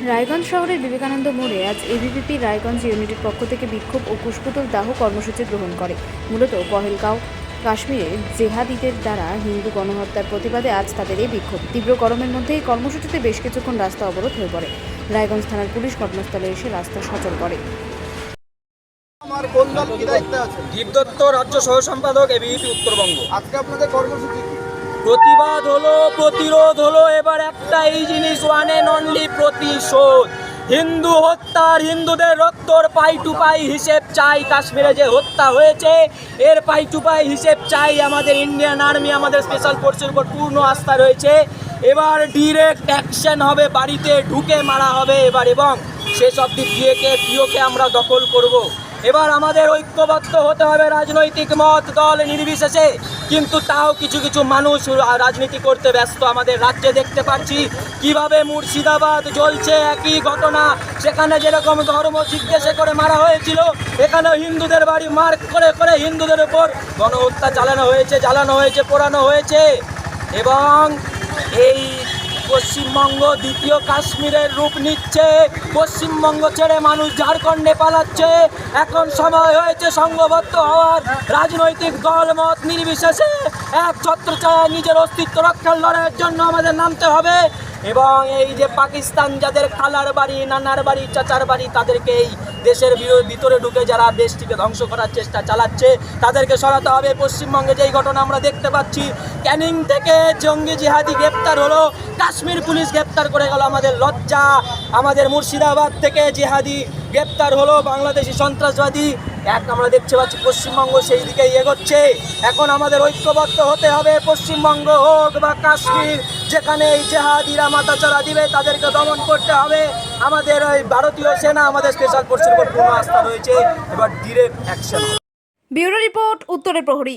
রায়গঞ্জ শহরের বিবেকানন্দ মোড়ে আজ এবিভিপি রায়গঞ্জ ইউনিটের পক্ষ থেকে বিক্ষোভ ও পুষ্পতল দাহ কর্মসূচি গ্রহণ করে। মূলত পহেলগাঁও কাশ্মীরে জেহাদিদের দ্বারা হিন্দু গণহত্যার প্রতিবাদে আজ তাদের এই বিক্ষোভ। তীব্র গরমের মধ্যে এই কর্মসূচিতে বেশ কিছুক্ষণ রাস্তা অবরোধ হয়ে পড়ে। রায়গঞ্জ থানার পুলিশ ঘটনাস্থলে এসে রাস্তা সচল করে। দীপদত্ত রাজ্য সহ সম্পাদক এবিপি উত্তরবঙ্গ। আজকে আপনাদের কর্মসূচি কি? প্রতিবাদ হলো, প্রতিরোধ হলো, এবার একটা এই জিনিস ওয়ান এন্ড অনলি প্রতিশোধ হিন্দু হত্যার, হিন্দুদের রক্তর পাই টু পাই হিসেব চাই, কাশ্মীরে যে হত্যা হয়েছে, এর পাই টু পাই হিসেব চাই, আমাদের ইন্ডিয়ান আর্মি আমাদের স্পেশাল ফোর্সের উপর পূর্ণ আস্থা রয়েছে এবার ডিরেক্ট অ্যাকশন হবে, বাড়িতে ঢুকে মারা হবে, এবার এবং সেসব দিক দিয়েকে প্রিয়কে আমরা দখল করব। এবার আমাদের ঐক্যবদ্ধ হতে হবে রাজনৈতিক মত, দল নির্বিশেষে। কিন্তু তাও কিছু কিছু মানুষ রাজনীতি করতে ব্যস্ত। আমাদের রাজ্যে দেখতে পাচ্ছি কীভাবে মুর্শিদাবাদ জ্বলছে একই ঘটনা। সেখানে যেরকম ধর্ম জিজ্ঞেসে করে মারা হয়েছিল এখানে হিন্দুদের বাড়ি মার্ক করে করে হিন্দুদের উপর গণহত্যা চালানো হয়েছে, জ্বালানো হয়েছে, পোড়ানো হয়েছে। এবং এই পশ্চিমবঙ্গ দ্বিতীয় কাশ্মীরের রূপ নিচ্ছে। পশ্চিমবঙ্গ ছেড়ে মানুষ ঝাড়খণ্ডে পালাচ্ছে। এখন সময় হয়েছে সংঘবদ্ধ হওয়ার। রাজনৈতিক দল মত নির্বিশেষে এক ছত্রছায়া নিজের অস্তিত্ব রক্ষার লড়াইয়ের জন্য আমাদের নামতে হবে। এবং এই যে পাকিস্তান, যাদের খালার বাড়ি, নানার বাড়ি, চাচার বাড়ি, তাদেরকে এই দেশের ভিতরে ঢুকে যারা দেশটিকে ধ্বংস করার চেষ্টা চালাচ্ছে, তাদেরকে সরাতে হবে। পশ্চিমবঙ্গে যেই ঘটনা আমরা দেখতে পাচ্ছি, ক্যানিং থেকে জঙ্গি জিহাদি গ্রেপ্তার হলো, কাশ্মীর পুলিশ গ্রেপ্তার করে গেল আমাদের লজ্জা। আমাদের মুর্শিদাবাদ থেকে জিহাদি গ্রেপ্তার হলো, বাংলাদেশি সন্ত্রাসবাদী এক আমরা দেখতে পাচ্ছি পশ্চিমবঙ্গ সেই দিকে এগোচ্ছে। এখন আমাদের ঐক্যবদ্ধ হতে হবে। পশ্চিমবঙ্গ হোক বা কাশ্মীর, যেখানে এই জেহাদিরা মাথাচাড়া দিবে, তাদেরকে দমন করতে হবে। আমাদের ওই ভারতীয় সেনা আমাদের স্পেশাল ফোর্সের উপর পূর্ণ আস্থা রয়েছে। এবার ডিরেক্ট অ্যাকশন ব্যুরো রিপোর্ট, উত্তরের প্রহরী।